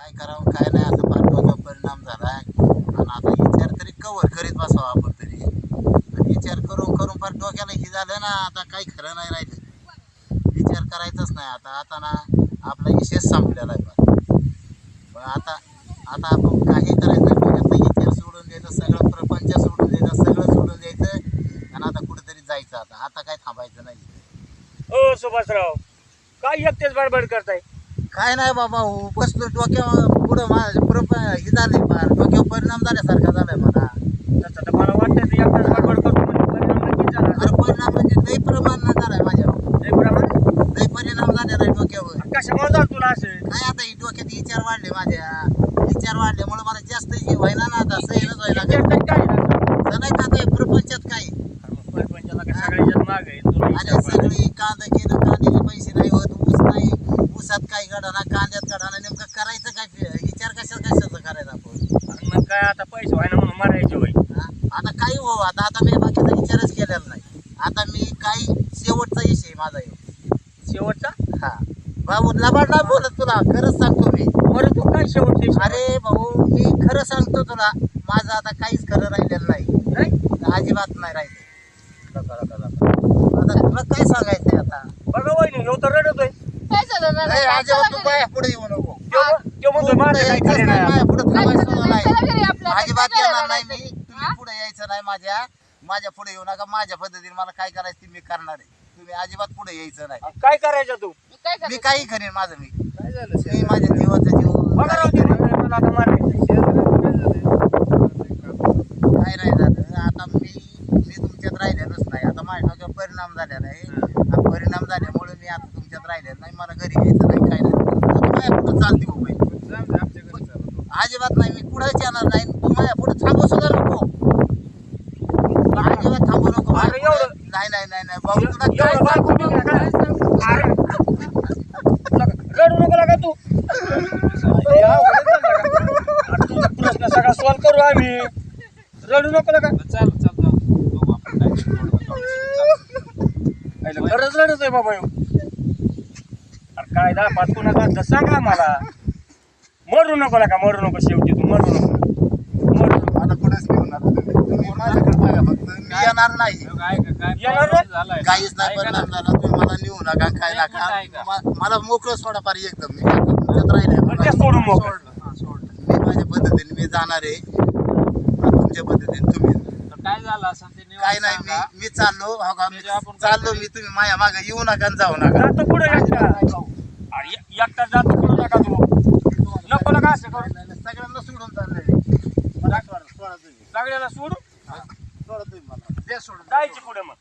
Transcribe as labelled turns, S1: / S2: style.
S1: काय करावं काय नाही असं पाठवाचा परिणाम झाला आहे आणि आता विचार तरी कवर करीत बसावा आपण तरी. आणि विचार करून करून फार डोक्याला हे झालं ना आता काही खरं नाही राहिलं. विचार करायचाच नाही. आता आता ना आपला विशेष संपलेला आहे पण आता आता आपण काही करायचं नाही विचार सोडून द्यायचं सगळं प्रपंच सोडून द्यायचं सगळं सोडून द्यायचं. आणि आता कुठेतरी जायचं आता. आता काय थांबायचं नाही.
S2: ओ सुभाषराव काय एकटेच बडबड करताय?
S1: काय नाही बाबा हो बसलो डोक्यावर पुढं माझ्या प्रप हे झाले फार डोक्यावर परिणाम झाल्यासारखा झालाय मला
S2: तसं तर मला वाटतं ते एकटाच करतो म्हणजे परिणाम नक्कीच झाला.
S1: अरे परिणाम म्हणजे लई प्रमाण झालाय माझ्यावर
S2: लय प्रमाण
S1: लई परिणाम झालेला आहे डोक्यावर
S2: कशामुळे झालं तुला असं
S1: काय आता ही डोक्यात विचार वाढले माझ्या विचार वाढल्यामुळे मला जास्त हे व्हायना ना आता सैनच व्हायला लागलं.
S2: काय काय झालं?
S1: तर नाही का आता हे प्रपंचात काय
S2: परपंचाला काय सगळ्याच्यात माग आहे तुला
S1: आणि
S2: विचार पडला.
S1: सगळी कांदा केलं कांद्याचे पैसे नाही होत ऊस नाही गडाना कांद्यात गडाना नेमकं करायचं काय? विचार कशा कशाचं करायचं आपण?
S2: आणि मग काय आता पैसे व्हायना म्हणून मारायचे होय.
S1: हा? आता काही हो आता आता मी बाकीचा विचारच केलेला नाही. आता मी काही शेवटचा विषय माझा ह्यो.
S2: शेवटचा?
S1: हा. भाऊ लबाड नाही बोलत तुला खरंच सांगतो मी.
S2: बरं तू काय शेवटचे
S1: अरे भाऊ मी खरं सांगतो तुला माझं आता काहीच खरं राहिलेलं नाही.
S2: नाही?
S1: अजिबात नाही राहिलं. आता तुला काय सांगायचंय आता?
S2: बघा वहिनी ह्यो तर रडतोय.
S1: नाही, तू पुढे येऊ नको.
S2: त्यो त्यो म्हणतो माझं काय
S1: यायचंच
S2: खरं
S1: नाही,
S2: नाही
S1: माझ्या पुढे थांबायचं
S3: चला
S1: नाही
S3: घरी आपल्या
S1: अजिबात
S3: काय
S1: येणार नाही मी? तुम्ही? पुढे यायचं नाही माझ्या. माझ्या पुढे येऊ नका. माझ्या पद्धतीने मला काय करायचं ते मी करणार आहे. तुम्ही अजिबात पुढे यायचं नाही.
S2: काय करायचं तू?
S3: काय
S1: मी काही करेन माझं मी.
S2: काय झालं?
S1: मी माझ्या जीवाचा जीव
S2: बघा राव ते म्हणतोय मला आता मारायचं
S1: काय नाही झालं? आता मी मी तुमच्यात राहिलेलोच नाही. आता माझ्या डोक्यावर परिणाम झालेला आहे. हा. परिणाम झाल्यामुळे मी आता तुमच्यात राहिलेलो नाही मला घरी यायचं नाही काय नाही. माझ्या पुढे चालते हो बाई. अजिबात नाही मी कुठेच येणार नाही. तू माझ्या पुढे थांबू सुद्धा नको. अजिबात थांबू नको. नाही नाही नाही नाही. भाऊ तुला.
S2: रडू नको लागा तू. प्रश्न सगळा सॉल्व करू आम्ही. रडू नको लागा. पहिलं खरंच रडत आहे बाबा ह्यो. काय दहा पाच कोणा घातलं सांगा मला मरू नको लागा मरू नको शेवटी तू मरू नको. मरू नको.
S1: मला कुठेच घेऊन नका तुम्ही. तुम्ही माझ्याकडे बघा फक्त. मी येणार नाही.
S2: येणार नाही?
S1: काहीच नाही परिणाम झाला तुम्ही मला नेऊ नका काय नका म- मला मोकळं सोडा पारी एकदम. मी आता तुमच्यात राहिले.
S2: बरं, ते सोडून मोकळं.
S1: मी माझ्या पद्धतीने मी जाणार आहे. आणि तुमच्या पद्धतीने तुम्ही.
S4: काय झालं असं ते निवांत
S1: काय नाही
S4: सांगा.
S1: मी मी चाललो. हो का मी
S4: आपण
S1: चाललो मी तुम्ही माझ्या मागे येऊ नका आणि जाऊ नका.
S2: पुढे एकटा जातो पुढे नका तू नको नका असं करू.
S1: सगळ्यांना सोडून चाललंय मला सोडा तुम्ही.
S2: सगळ्याला सोडू?
S1: सोडा तुम्ही मला. दे सोडून.
S2: जायची पुढे मग.